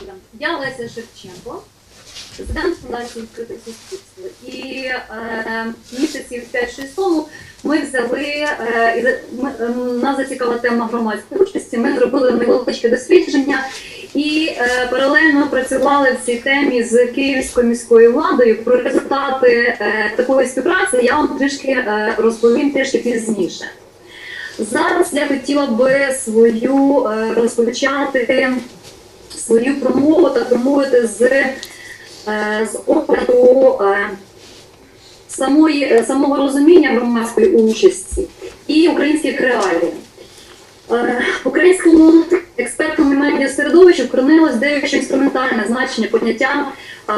Добре. Я Леся Шевченко, президент фундації відкрите суспільство. І е, місяців 5-6 тому ми взяли е, ми, е, нас зацікавила тема громадської участі. Ми зробили невеличке дослідження і е, паралельно працювали в цій темі з київською міською владою. Про результати е, такої співпраці я вам трішки е, розповім трішки пізніше. Зараз я хотіла би свою е, розпочати свою промову так мовити з, е, з огляду е, самої, е, самого розуміння громадської участі і українських реалій. Е, В українському експертному медіасередовищі вкоренилось дещо інструментальне значення поняття е,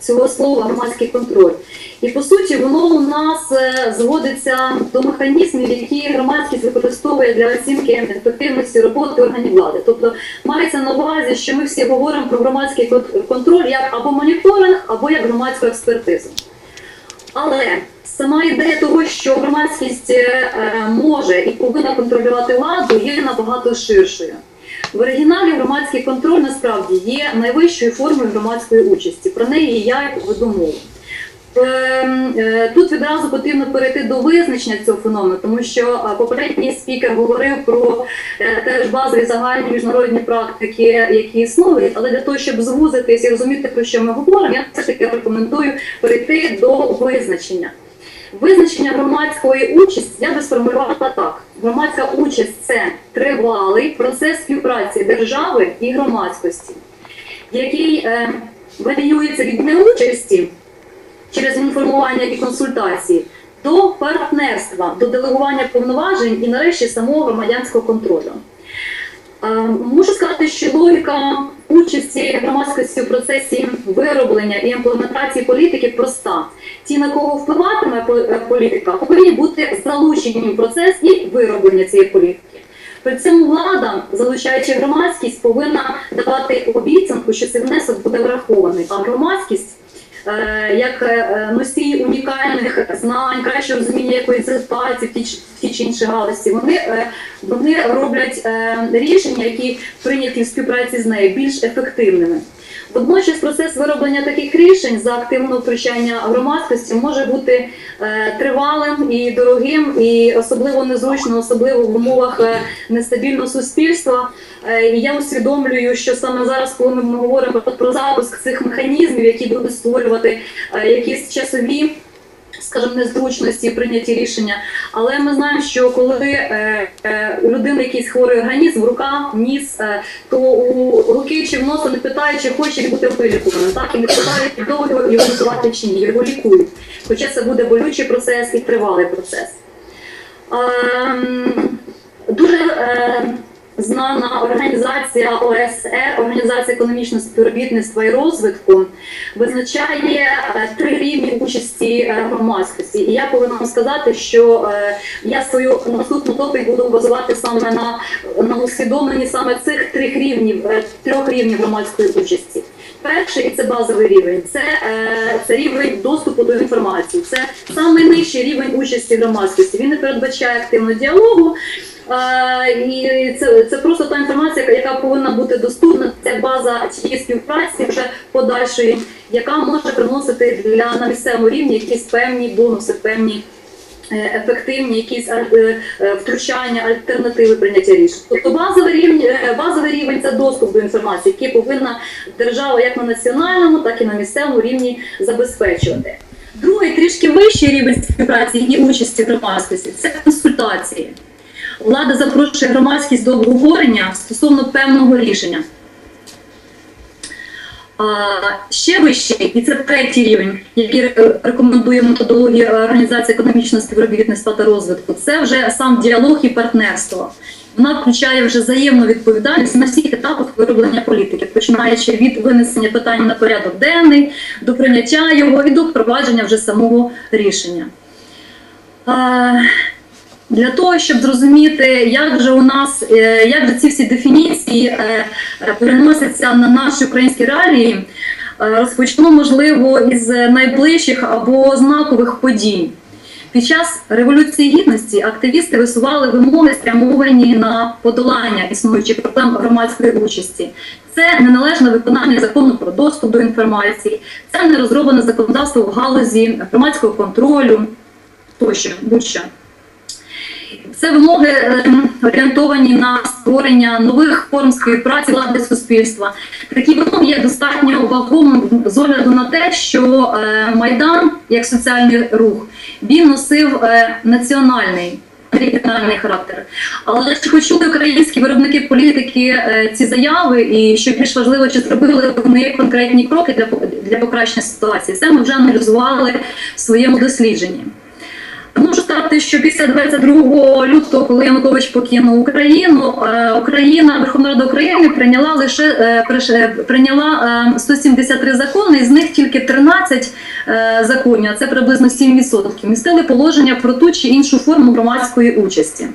цього слова громадський контроль. І по суті, воно у нас е, зводиться до механізмів, які громадськість використовує для оцінки ефективності роботи органів влади. Тобто мається на увазі, що ми всі говоримо про громадський контроль як або моніторинг, або як громадську експертизу. Але сама ідея того, що громадськість е, може і повинна контролювати владу, є набагато ширшою. В оригіналі громадський контроль насправді є найвищою формою громадської участі. Про неї я веду мову. Ем, е, Тут відразу потрібно перейти до визначення цього феномену, тому що е, попередній спікер говорив про е, теж базові загальні міжнародні практики, які існують, але для того, щоб звузитись і розуміти, про що ми говоримо, я все ж таки рекомендую перейти до визначення. Визначення громадської участі я би сформулювала так: громадська участь це тривалий процес співпраці держави і громадськості, який е, варіюється від неучасті через інформування і консультації до партнерства, до делегування повноважень і нарешті самого громадянського контролю. Е, Можу сказати, що логіка участі громадськості в процесі вироблення і імплементації політики проста. Ті, на кого впливатиме е, політика, повинні бути залучені в процес і вироблення цієї політики. При цьому влада, залучаючи громадськість, повинна давати обіцянку, що цей внесок буде врахований, а громадськість як носій носії унікальних знань, краще розуміння якоїсь ситуації в тій чи іншій галузі, вони, е, вони роблять е, рішення, які прийняті в співпраці з нею, більш ефективними. Водночас процес вироблення таких рішень за активного втручання громадськості може бути е, тривалим і дорогим, і особливо незручно, особливо в умовах е, нестабільного суспільства. Е, І я усвідомлюю, що саме зараз, коли ми говоримо про запуск цих механізмів, які будуть створювати якісь часові. Скажімо, незручності прийняті рішення, але ми знаємо, що коли е, е, у людини якийсь хворий організм, рука, ніс, е, то у руки чи в носа не питають, чи хоче бути вилікуваним. Так і не питають, довго його лікувати чи ні, його лікують. Хоча це буде болючий процес і тривалий процес. Ем, Дуже е, знана організація ОСР, Організація економічного співробітництва і розвитку, визначає е, три рівні участі е, громадськості. І я повинна вам сказати, що е, я свою наступну доповідь буду базувати саме на, на усвідомленні саме цих трьох рівнів, трьох рівнів громадської участі. Перший і це базовий рівень, це, це рівень доступу до інформації. Це найнижчий рівень участі громадськості. Він не передбачає активного діалогу. І це, це просто та інформація, яка повинна бути доступна. Це база тієї співпраці вже подальшої, яка може приносити для на місцевому рівні якісь певні бонуси, певні е, ефективні якісь е, е, втручання, альтернативи прийняття рішень. Тобто базовий рівень, базовий рівень це доступ до інформації, який повинна держава як на національному, так і на місцевому рівні забезпечувати. Другий трішки вищий рівень співпраці і участі громадськості це консультації. Влада запрошує громадськість до обговорення стосовно певного рішення. Ще вищий, і це третій рівень, який рекомендує методологія Організації економічного співробітництва та розвитку. Це вже сам діалог і партнерство. Вона включає вже взаємну відповідальність на всіх етапах вироблення політики, починаючи від винесення питання на порядок денний, до прийняття його і до впровадження вже самого рішення. Для того, щоб зрозуміти, як же у нас, е, як же ці всі дефініції е, переносяться на наші українські реалії, е, розпочну, можливо, із найближчих або знакових подій. Під час революції гідності активісти висували вимоги, спрямовані на подолання існуючих проблем громадської участі. Це неналежне виконання закону про доступ до інформації, це нерозроблене законодавство в галузі громадського контролю тощо, будь-що. Це вимоги е, орієнтовані на створення нових форм співпраці влади суспільства. Такі вимоги є достатньо вагомим з огляду на те, що е, майдан як соціальний рух він носив е, національний. Регіональний характер, але чи почули українські виробники політики ці заяви, і що більш важливо, чи зробили вони конкретні кроки для для покращення ситуації? Це ми вже аналізували в своєму дослідженні. Можу сказати, що після 22 лютого, коли Янукович покинув Україну, е, Україна, Верховна Рада України прийняла лише е, е, прийняла е, 173 закони, з них тільки 13 е, законів, а це приблизно 7%, містили положення про ту чи іншу форму громадської участі.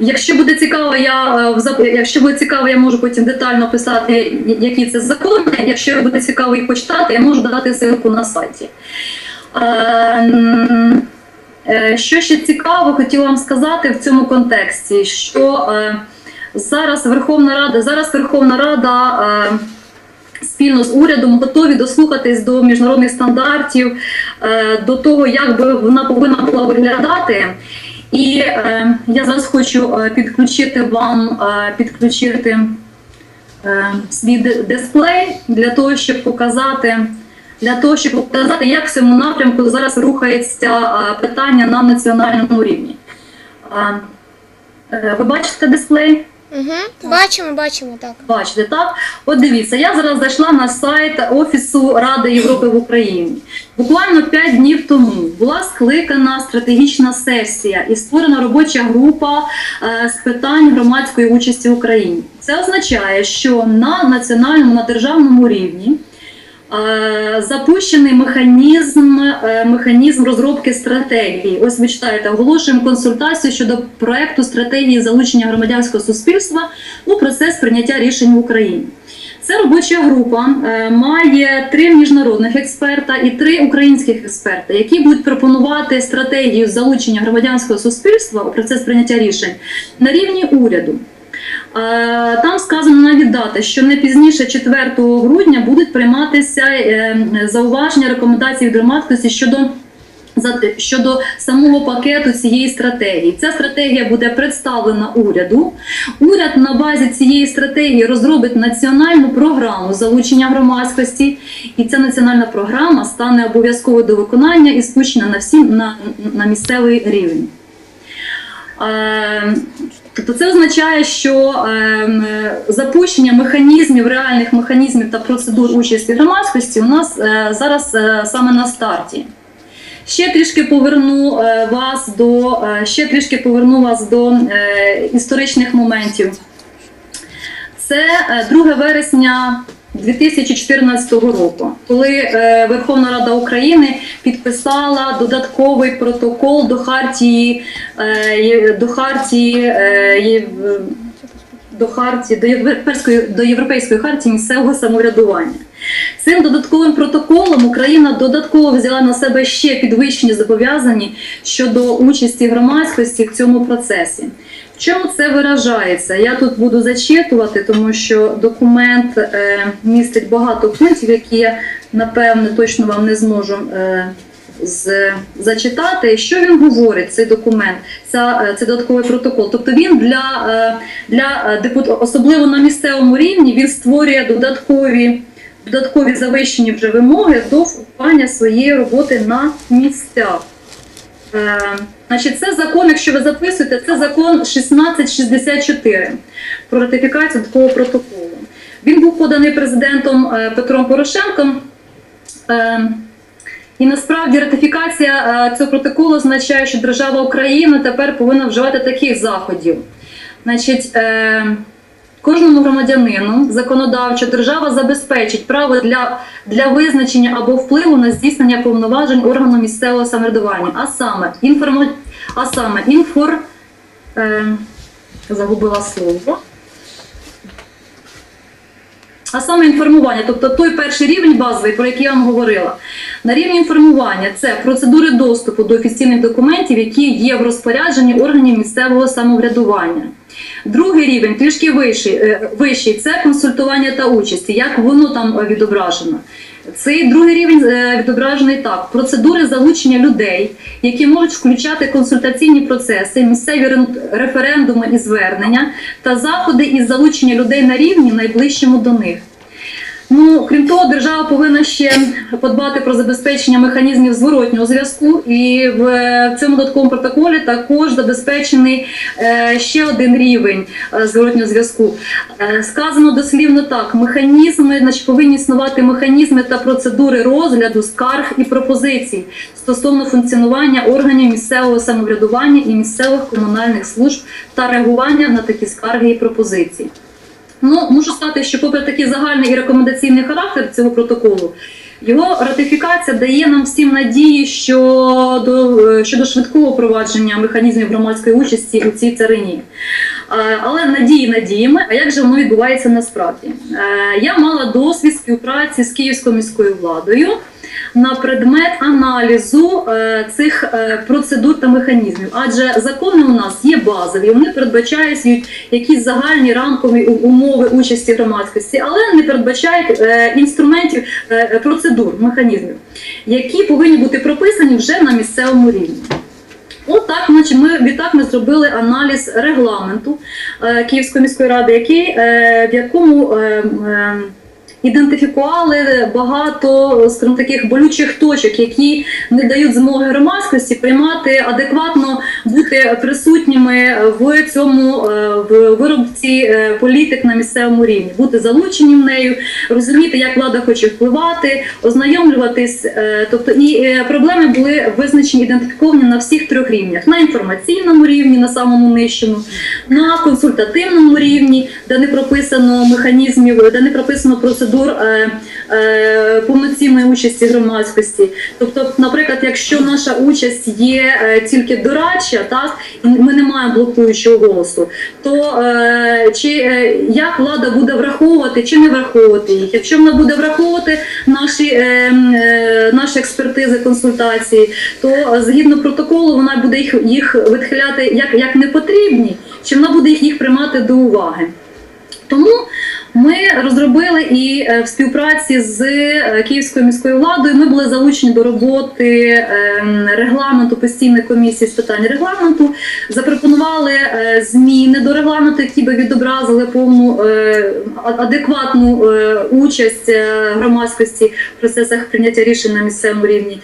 Якщо буде цікаво, я якщо буде цікаво, я можу потім детально описати, які це закони. Якщо буде цікаво їх почитати, я можу дати ссылку на сайті. Що ще цікаво, хотіла вам сказати в цьому контексті, що е, зараз Верховна Рада, зараз Верховна Рада е, спільно з урядом готові дослухатись до міжнародних стандартів, е, до того, як би вона повинна була виглядати. І е, я зараз хочу е, підключити вам е, підключити е, свій дисплей для того, щоб показати. Для того, щоб показати, як в цьому напрямку зараз рухається питання на національному рівні. Е, Ви бачите дисплей? Угу. Бачимо, бачимо, так. Бачите, так? От дивіться, я зараз зайшла на сайт Офісу Ради Європи в Україні. Буквально 5 днів тому була скликана стратегічна сесія і створена робоча група е, з питань громадської участі в Україні. Це означає, що на національному, на державному рівні запущений механізм, е, механізм розробки стратегії. Ось ви читаєте, оголошуємо консультацію щодо проекту стратегії залучення громадянського суспільства у процес прийняття рішень в Україні. Ця робоча група е, має три міжнародних експерта і три українських експерта, які будуть пропонувати стратегію залучення громадянського суспільства у процес прийняття рішень на рівні уряду. Е, Там сказано навіть дата, що не пізніше 4 грудня будуть прийматися е, зауваження рекомендацій від громадськості щодо щодо самого пакету цієї стратегії. Ця стратегія буде представлена уряду. Уряд на базі цієї стратегії розробить національну програму залучення громадськості, і ця національна програма стане обов'язково до виконання і спущена на всі на, на місцевий рівень. Е, Тобто це означає, що ем, е, запущення механізмів, реальних механізмів та процедур участі громадськості у нас е, зараз е, саме на старті. Ще трішки поверну вас до ще трішки поверну вас до історичних моментів. Це е, 2 вересня 2014 року, коли е, Верховна Рада України підписала додатковий протокол до хартії е, до хартії е, до хартії до європейської до європейської хартії місцевого самоврядування. Цим додатковим протоколом Україна додатково взяла на себе ще підвищені зобов'язання щодо участі громадськості в цьому процесі. Чому це виражається? Я тут буду зачитувати, тому що документ е, містить багато пунктів, які я напевне точно вам не зможу е, з, зачитати. Що він говорить, цей документ, ця, е, цей додатковий протокол? Тобто він для, е, для е, депутатів, особливо на місцевому рівні, він створює додаткові. Додаткові завищені вже вимоги до впливання своєї роботи на місцях. Е, значить, це закон, якщо ви записуєте, це закон 1664 про ратифікацію такого протоколу. Він був поданий президентом е, Петром Порошенком. Е, і насправді ратифікація цього протоколу означає, що держава Україна тепер повинна вживати таких заходів. Значить, Кожному громадянину законодавча держава забезпечить право для, для визначення або впливу на здійснення повноважень органу місцевого самоврядування, а саме інформа... а саме інфор е... загубила слово. А саме інформування, тобто той перший рівень базовий, про який я вам говорила. На рівні інформування це процедури доступу до офіційних документів, які є в розпорядженні органів місцевого самоврядування. Другий рівень, трішки вищий, е, вищий це консультування та участь, як воно там е, відображено. Цей другий рівень е, відображений так: процедури залучення людей, які можуть включати консультаційні процеси, місцеві рен- референдуми і звернення та заходи із залучення людей на рівні найближчому до них. Ну, крім того, держава повинна ще подбати про забезпечення механізмів зворотнього зв'язку, і в е, цьому додатковому протоколі також забезпечений е, ще один рівень е, зворотнього зв'язку. Сказано дослівно так: механізми, значить, повинні існувати механізми та процедури розгляду скарг і пропозицій стосовно функціонування органів місцевого самоврядування і місцевих комунальних служб та реагування на такі скарги і пропозиції. Ну, можу сказати, що попри такий загальний і рекомендаційний характер цього протоколу, його ратифікація дає нам всім надії щодо, е, щодо швидкого провадження механізмів громадської участі у цій царині. Е, Але надії надіями, а як же воно відбувається насправді? Е, Я мала досвід співпраці з Київською міською владою на предмет аналізу е, цих е, процедур та механізмів. Адже закони у нас є базові, вони передбачають якісь загальні рамкові умови участі громадськості, але не передбачають е, інструментів процедур, механізмів, які повинні бути прописані вже на місцевому рівні. От так, значить, ми відтак ми зробили аналіз регламенту Київської міської ради, який, в якому ідентифікували багато скажімо, таких болючих точок, які не дають змоги громадськості приймати адекватно бути присутніми в цьому е, в виробці е, політик на місцевому рівні, бути залученим нею, розуміти, як влада хоче впливати, ознайомлюватись. е, Тобто і проблеми були визначені, ідентифіковані на всіх трьох рівнях: на інформаційному рівні, на самому нижчому, на консультативному рівні, де не прописано механізмів, де не прописано процедур е, е, повноцінної участі громадськості. Тобто, наприклад, якщо наша участь є е, тільки дорадча, так і ми не маємо блокуючого голосу, то чи як влада буде враховувати чи не враховувати їх? Якщо вона буде враховувати наші, наші експертизи, консультації, то згідно протоколу вона буде їх, їх відхиляти як, як непотрібні, чи вона буде їх, їх приймати до уваги. Тому ми розробили і е, в співпраці з е, Київською міською владою ми були залучені до роботи ем, регламенту постійної комісії з питань регламенту. Запропонували е, зміни до регламенту, які би відобразили повну адекватну участь громадськості в процесах прийняття рішень на місцевому рівні.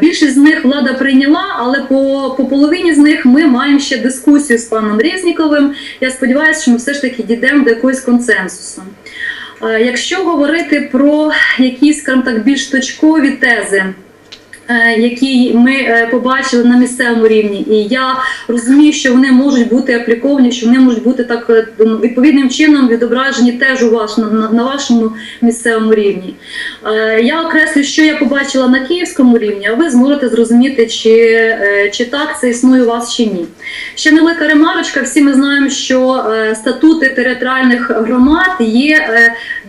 Більшість з них влада прийняла, але по, по половині з них ми маємо ще дискусію з паном Резніковим. Я сподіваюся, що ми все ж таки дійдемо до якогось консенсусу. Е, Якщо говорити про якісь, скажімо так, більш точкові тези. Е, Які ми е, побачили на місцевому рівні, і я розумію, що вони можуть бути апліковані, що вони можуть бути так е, відповідним чином відображені теж у ваш на, на- вашому місцевому рівні. Я окреслю, що я побачила на київському рівні, а ви зможете зрозуміти, чи, чи так це існує у вас чи ні. Ще невелика ремарочка. Всі ми знаємо, що статути територіальних громад є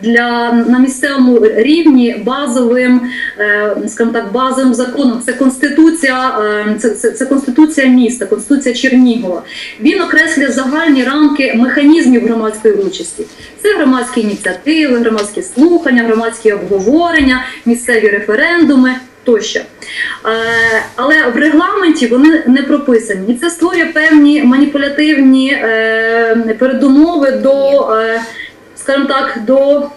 для на місцевому рівні базовим, е, скажімо так, базовим законом. Це конституція, е, це, це, це конституція міста, конституція Чернігова. Він окреслює загальні рамки механізмів громадської участі. Це громадські ініціативи, громадські слухання, громадські обговорення, місцеві референдуми. Тощо. Е, Але в регламенті вони не прописані. І це створює певні маніпулятивні передумови до, скажімо так, до.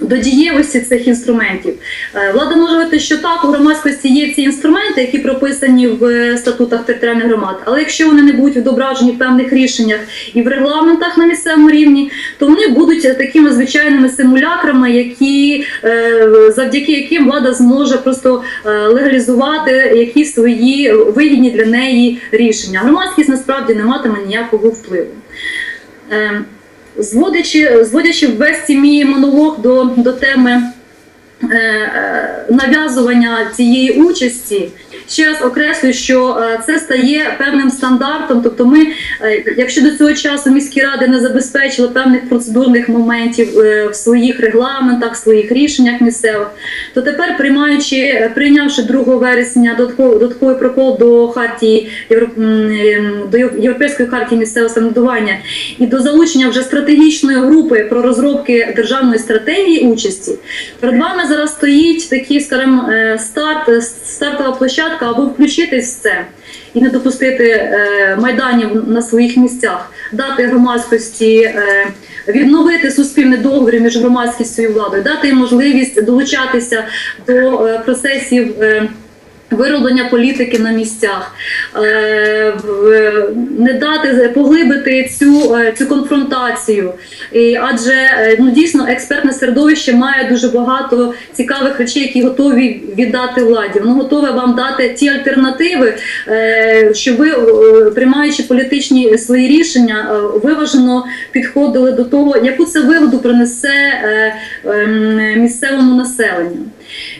До дієвості цих інструментів Е, влада може говорити, що так у громадськості є ці інструменти, які прописані в е, статутах територіальних громад. Але якщо вони не будуть відображені в певних рішеннях і в регламентах на місцевому рівні, то вони будуть такими звичайними симулякрами, які е, завдяки яким влада зможе просто легалізувати якісь свої вигідні для неї рішення. Громадськість насправді не матиме ніякого впливу. Зводячи, зводячи цей мій монолог до, до теми е, е, нав'язування цієї участі, ще раз окреслюю, що е, це стає певним стандартом. Тобто, ми, е, якщо до цього часу міські ради не забезпечили певних процедурних моментів е, в своїх регламентах, в своїх рішеннях місцевих, то тепер приймаючи, прийнявши 2 вересня додатковий, прокол до хартії Євро- м, е, до Європейської хартії місцевого самоврядування і до залучення вже стратегічної групи про розробки державної стратегії участі, перед вами зараз стоїть такий, скажімо, старт, стартова площадка, аби включитись в це і не допустити е, майданів на своїх місцях, дати громадськості. е, Відновити суспільний договір між громадськістю і владою, дати їм можливість долучатися до е, процесів вироблення політики на місцях, е, не дати поглибити цю, е, цю конфронтацію. І, адже е, ну, дійсно експертне середовище має дуже багато цікавих речей, які готові віддати владі. Воно готове вам дати ті альтернативи, е, щоб ви, е, приймаючи політичні свої рішення, е, виважено підходили до того, яку це вигоду принесе е, ем, місцевому населенню.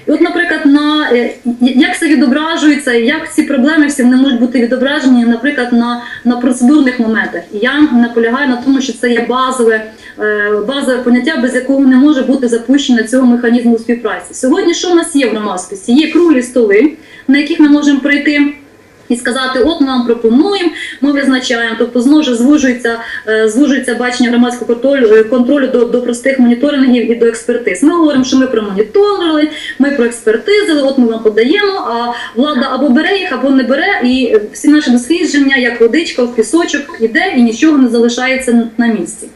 І от, наприклад, на е, як це відображується, як ці проблеми всі вони можуть бути відображені, наприклад, на, на процедурних моментах. І я наполягаю на тому, що це є базове, е, базове поняття, без якого не може бути запущено цього механізму співпраці. Сьогодні що в нас є в громадськості? Є круглі столи, на яких ми можемо прийти. І сказати, от ми вам пропонуємо, ми визначаємо, тобто знову ж звужується, е, звужується бачення громадського е, контролю до, до простих моніторингів і до експертиз. Ми говоримо, що ми промоніторили, ми проекспертизили, от ми вам подаємо, а влада або бере їх, або не бере, і всі наші дослідження, як водичка в пісочок, іде і нічого не залишається на місці.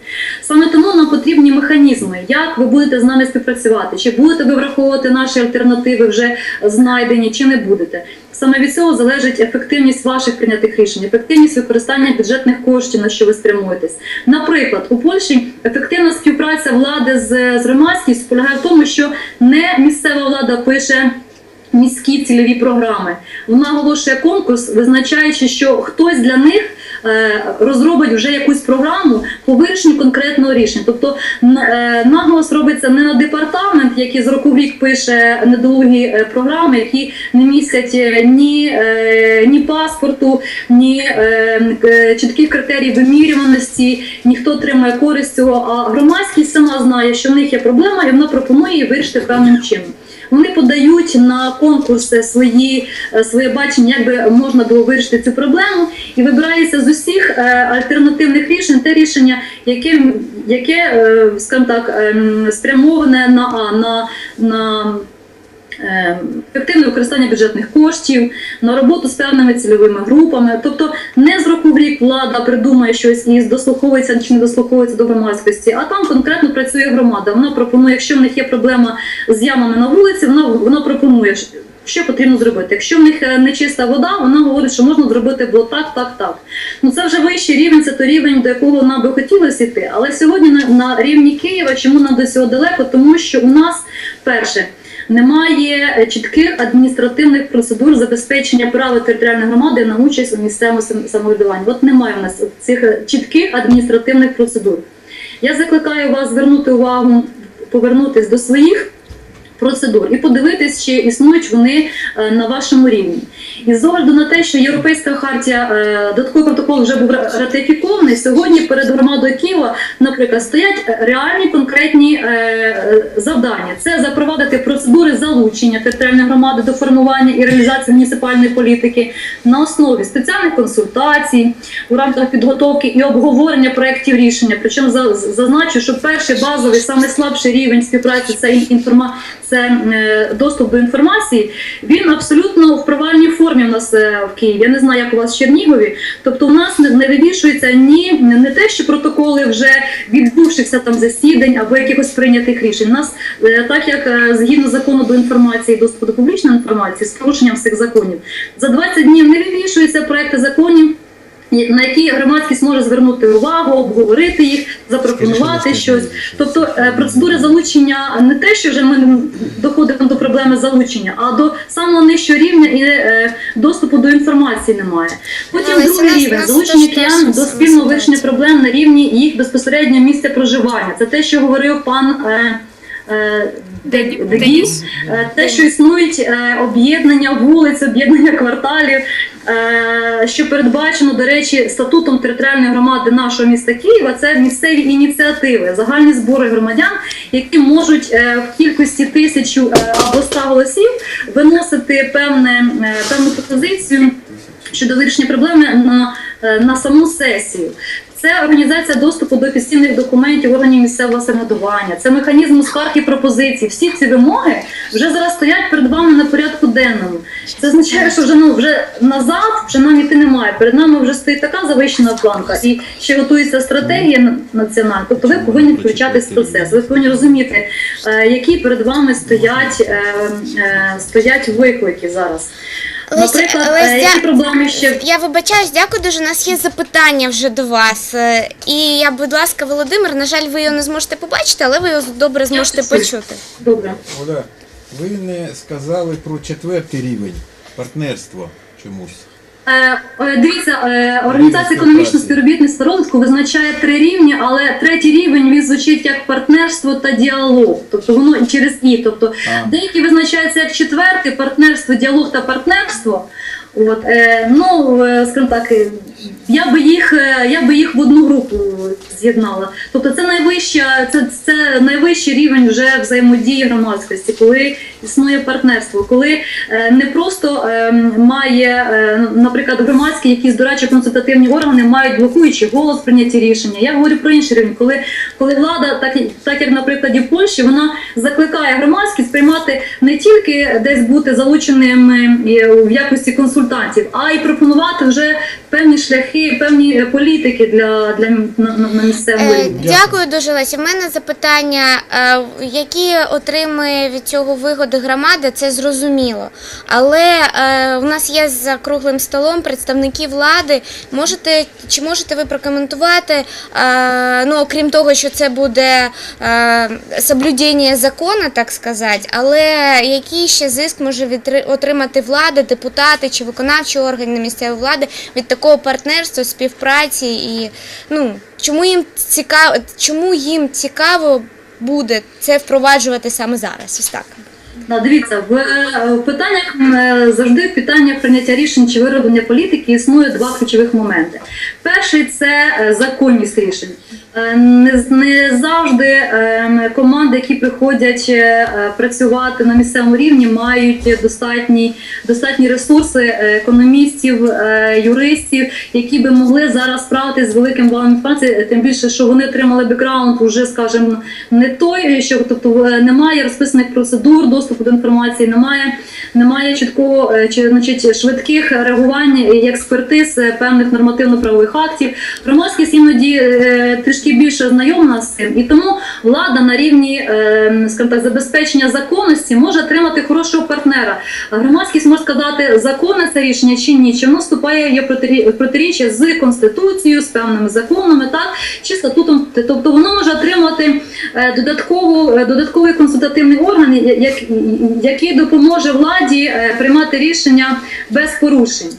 Саме тому нам потрібні механізми, як ви будете з нами співпрацювати, чи будете ви враховувати наші альтернативи вже знайдені, чи не будете. Саме від цього залежить ефективність ваших прийнятих рішень, ефективність використання бюджетних коштів, на що ви стримуєтесь. Наприклад, у Польщі ефективна співпраця влади з, з громадськістю полягає в тому, що не місцева влада пише. Міські цільові програми вона оголошує конкурс, визначаючи, що хтось для них розробить вже якусь програму по вирішенню конкретного рішення. Тобто е, наголос робиться не на департамент, який з року в рік пише недолугі е, програми, які не містять е, ні, е, ні паспорту, ні е, е, чітких критерій вимірюваності, ніхто отримає користь цього. А громадськість сама знає, що в них є проблема, і вона пропонує її вирішити певним чином. Вони подають на конкурси свої е, своє бачення, як би можна було вирішити цю проблему, і вибирається з усіх е, альтернативних рішень те рішення, яке, яке е, скажімо так, ем, спрямоване на, на, на ефективне використання бюджетних коштів, на роботу з певними цільовими групами. Тобто не з року в рік влада придумає щось і дослуховується чи не дослуховується до громадськості, а там конкретно працює громада. Вона пропонує, якщо в них є проблема з ямами на вулиці, вона, вона пропонує. Що потрібно зробити? Якщо в них е, нечиста вода, вона говорить, що можна зробити було так, так, так. Ну це вже вищий рівень, це той рівень, до якого нам би хотілося йти. Але сьогодні на, на рівні Києва, чому нам до цього далеко? Тому що у нас перше. Немає чітких адміністративних процедур забезпечення права територіальної громади на участь у місцевому самоврядуванні. От немає у нас цих чітких адміністративних процедур. Я закликаю вас звернути увагу, повернутись до своїх процедур і подивитись, чи існують вони е, на вашому рівні. І з огляду на те, що Європейська хартія е, додатковий протокол вже був ратифікований, сьогодні перед громадою Києва, наприклад, стоять е, реальні конкретні завдання: це запровадити процедури залучення територіальної громади до формування і реалізації муніципальної політики на основі спеціальних консультацій у рамках підготовки і обговорення проєктів рішення. Причому зазначу, що перший базовий, саме слабший рівень співпраці це інформа, це е, доступ до інформації. Він абсолютно в провальній формі у нас е, в Києві. Я не знаю, як у вас в Чернігові. Тобто, у нас не, вивішується ні не те, що протоколи вже відбувшихся там засідань або якихось прийнятих рішень. У нас е, так як згідно закону до інформації, доступу до публічної інформації з порушенням всіх законів, за 20 днів не вивішуються проекти законів. На які громадськість може звернути увагу, обговорити їх, запропонувати щось. Тобто е, процедури залучення не те, що вже ми доходимо до проблеми залучення, а до самого нижчого рівня і е, доступу до інформації немає. Потім Але другий рівень залучення киян до спільного вирішення проблем на рівні їх безпосереднього місця проживання. Це те, що говорив пан. е, Дегіс, те, що існують об'єднання вулиць, об'єднання кварталів, що передбачено, до речі, статутом територіальної громади нашого міста Києва, це місцеві ініціативи, загальні збори громадян, які можуть е, в кількості тисячу е, або ста голосів виносити певне, е, певну пропозицію щодо вирішення проблеми на, е, на саму сесію. Це організація доступу до офіційних документів органів місцевого самоврядування, це механізм скарг і пропозицій. Всі ці вимоги вже зараз стоять перед вами на порядку денному. Це означає, що вже ну вже назад вже нам іти немає. Перед нами вже стоїть така завищена планка, і ще готується стратегія національна. Тобто ви повинні включатись в процес. Ви повинні розуміти, е, які перед вами стоять, е, е, стоять виклики зараз. Леся, Наприклад, Леся, е, які проблеми ще Я вибачаюсь, дякую дуже. У нас є запитання вже до вас. Е, І я, будь ласка, Володимир, на жаль, ви його не зможете побачити, але ви його добре зможете почути. добре? Оля, ви не сказали про четвертий рівень партнерство чомусь. Е, е, Дивіться, е, організація економічного співробітництва розвитку визначає три рівні, але третій рівень він звучить як партнерство та діалог. Тобто воно через і. Тобто А. деякі визначаються як четвертий партнерство, діалог та партнерство. От ну скажімо так, я би їх е, я би їх в одну групу з'єднала. Тобто це найвища, це, це найвищий рівень вже взаємодії громадськості, коли існує партнерство, коли е, не просто е, має, е, наприклад, громадські якісь дорадчі консультативні органи мають блокуючий голос в прийнятті рішення. Я говорю про інший рівень, коли, коли влада, так, так як на прикладі в Польщі, вона закликає громадськість приймати не тільки десь бути залученим е, в якості консультантів, а й пропонувати вже певні шляхи, певні е, політики для, для на, місцевому Е. Дякую дуже, Леся. В мене запитання, е, які отримує від цього вигоди громада, це зрозуміло. Але е, у нас є за круглим столом представники влади. Можете чи можете ви прокоментувати? е, ну, окрім того, що це буде е, соблюдення закону, так сказати, але який ще зиск може отримати влада, депутати чи виконавчі органи місцевої влади від такого партнерства, співпраці і ну чому їм цікаво, чому їм цікаво буде це впроваджувати саме зараз? Ось так. Да, дивіться, в, е, питаннях е, завжди в питаннях прийняття рішень чи вироблення політики існує два ключових моменти. Перший це е, законність рішень. Е, Не, завжди е, команди, які приходять е, працювати на місцевому рівні, мають достатні, достатні ресурси економістів, юристів, які би могли зараз справитися з великим валом інформації, тим більше, що вони отримали бекграунд уже, скажімо, не той, що тобто немає розписаних процедур доступу до інформації, немає, немає чіткого е, чи значить швидких реагувань і експертиз е, певних нормативно-правових актів. Громадськість іноді е, трішки більше знайома з цим, і тому влада на рівні скажімо так, забезпечення законності може отримати хорошого партнера. Громадськість може сказати, законне це рішення чи ні, чи воно вступає в протиріччя з конституцією, з певними законами, так чи статутом. Тобто воно може отримати додаткову додатковий консультативний орган, як- який допоможе владі е, приймати рішення без порушень.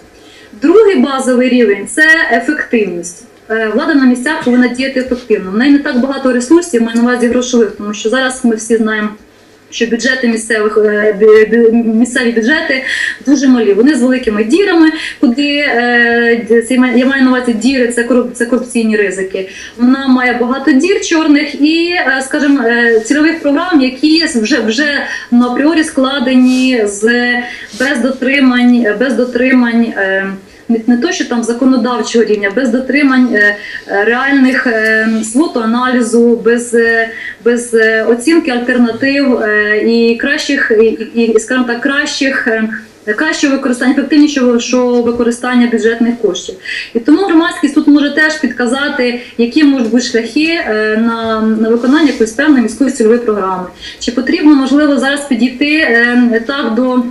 Другий базовий рівень це ефективність. Е, Влада на місцях повинна діяти ефективно. В неї не так багато ресурсів, маю на увазі грошових, тому що зараз ми всі знаємо. Що бюджети місцевих е, місцеві бюджети дуже малі. Вони з великими дірами, куди е, це я маю- на увазі діри, це це корупційні ризики. Вона має багато дір чорних і, е, скажімо, цільових програм, які вже вже на апріорі складені з без дотримань, без дотримань. Не, то, що там законодавчого рівня, без дотримань е, е, реальних е, свотоаналізу, без, е, без е, оцінки альтернатив і кращих, і, і, скажімо так, кращих. е, Кращого використання, ефективнішого використання бюджетних коштів. І тому громадськість тут може теж підказати, які можуть бути шляхи на, на виконання якоїсь певної міської цільової програми. Чи потрібно, можливо, зараз підійти так до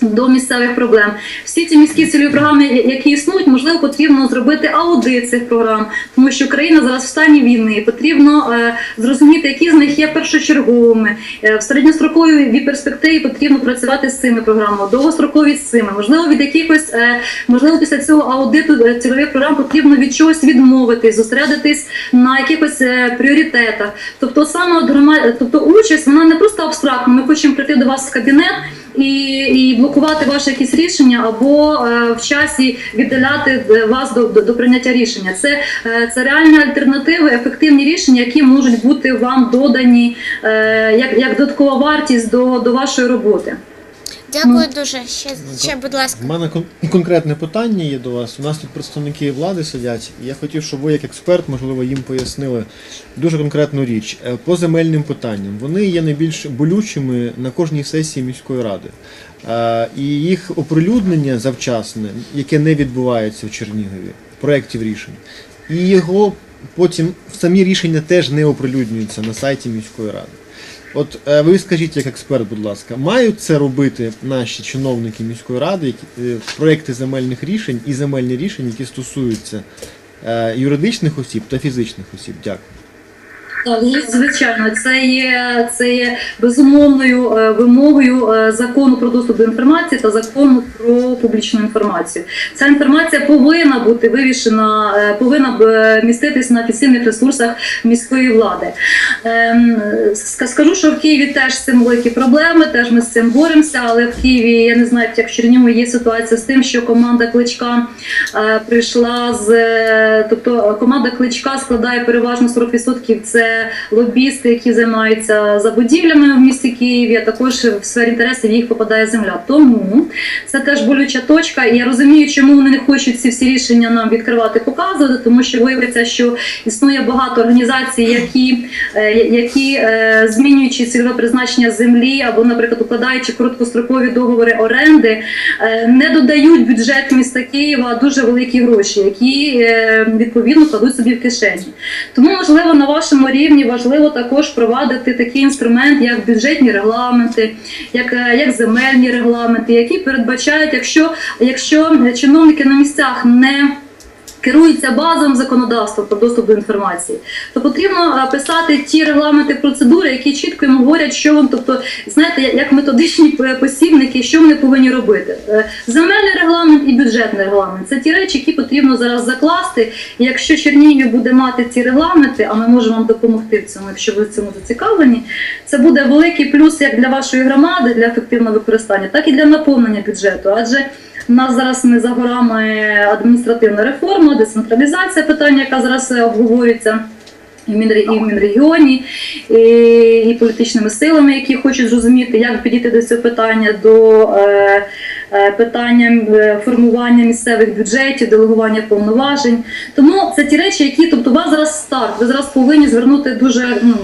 До місцевих проблем всі ці міські цільові програми, які існують, можливо, потрібно зробити аудит цих програм, тому що Україна зараз в стані війни. Потрібно е, зрозуміти, які з них є першочерговими. Е, в середньостроковій перспективі потрібно працювати з цими програмами, довгострокові з цими. Можливо, від якихось, е, можливо, після цього аудиту е, цільових програм потрібно від чогось відмовитись, зосередитись на якихось е, пріоритетах. Тобто, саме от грома- тобто участь, вона не просто абстрактна. Ми хочемо прийти до вас в кабінет і, і блокувати ваші якісь рішення або е, в часі віддаляти е, вас до, до, до прийняття рішення. Це, е, це реальні альтернативи, ефективні рішення, які можуть бути вам додані е, як, як додаткова вартість до, до вашої роботи. Дякую дуже. Ще, ще будь ласка. У мене кон- конкретне питання є до вас. У нас тут представники влади сидять. і Я хотів, щоб ви, як експерт, можливо, їм пояснили дуже конкретну річ. Е, По земельним питанням вони є найбільш болючими на кожній сесії міської ради. Е, І їх оприлюднення завчасне, яке не відбувається в Чернігові, проєктів рішень, і його потім самі рішення теж не оприлюднюються на сайті міської ради. От е, ви скажіть, як експерт, будь ласка, мають це робити наші чиновники міської ради, які, е, проекти земельних рішень і земельні рішення, які стосуються е, юридичних осіб та фізичних осіб? Дякую. Звичайно, це є, це є безумовною е, вимогою е, закону про доступ до інформації та закону про публічну інформацію. Ця інформація повинна бути вивішена, е, повинна міститись на офіційних ресурсах міської влади. Ем, Скажу, що в Києві теж з цим великі проблеми, теж ми з цим боремося, але в Києві я не знаю, як в Чернігові є ситуація з тим, що команда Кличка прийшла з тобто команда Кличка складає переважно 40% це лобісти, які займаються забудівлями в місті Києві, а також в сфері інтересів їх попадає земля. Тому це теж болюча точка. І я розумію, чому вони не хочуть ці всі рішення нам відкривати, показувати, тому що виявиться, що існує багато організацій, які, е, які е, змінюючи цільове призначення землі або, наприклад, укладаючи короткострокові договори оренди, е, не додають бюджет міста Києва дуже великі гроші, які відповідно кладуть собі в кишені. Тому, можливо, на вашому рівні важливо також провадити такий інструмент, як бюджетні регламенти, як, е, як земельні регламенти, які передбачають, якщо, якщо чиновники на місцях не керуються базовим законодавством про доступ до інформації, то потрібно е, писати ті регламенти процедури, які чітко їм говорять, що вони, тобто, знаєте, як- методичні посібники, що вони повинні робити. Е, Земельний регламент і бюджетний регламент це ті речі, які потрібно зараз закласти. І якщо Чернігів буде мати ці регламенти, а ми можемо вам допомогти в цьому, якщо ви в цьому зацікавлені, це буде великий плюс як для вашої громади для ефективного використання, так і для наповнення бюджету. Адже у нас зараз не за горами адміністративна реформа, децентралізація питання, яка зараз е, обговорюється. І в Мінре- і в Мінрегіоні, і, і політичними силами, які хочуть зрозуміти, як підійти до цього питання, до е, е, питання е, формування місцевих бюджетів, делегування повноважень. Тому це ті речі, які, тобто, у вас зараз старт. Ви зараз повинні звернути дуже ну,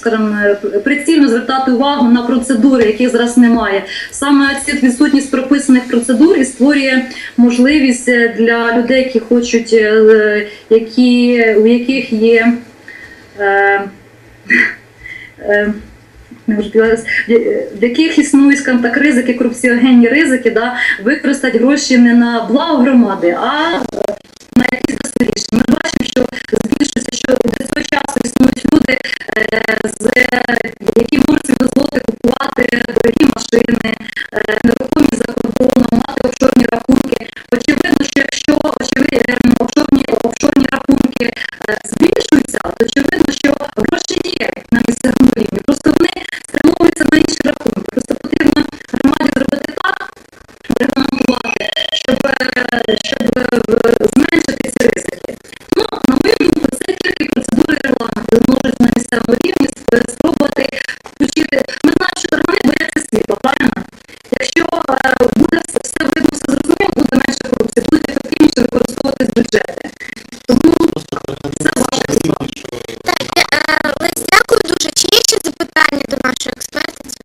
скажімо, е, прицільно звертати увагу на процедури, яких зараз немає. Саме ця відсутність прописаних процедур і створює можливість е, для людей, які хочуть, е, які, у яких є. Е, е, в яких існують скажімо так, ризики, корупціогенні ризики, да, використати гроші не на благо громади, а на якісь дослідження. Ми бачимо, що збільшується, до цього часу існують люди, е, з, які можуть дозволити купувати дорогі машини, е, нерухомість за кордоном, мати офшорні рахунки. Очевидно, що якщо очевидно, е, офшорні, офшорні рахунки е, збільшуються, то очевидно, що гроші є на місцевому рівні. Просто вони спрямовуються на інші рахунки. Просто потрібно громаді зробити так, регламентувати, дякую дуже. Чи є ще запитання до нашого експерта?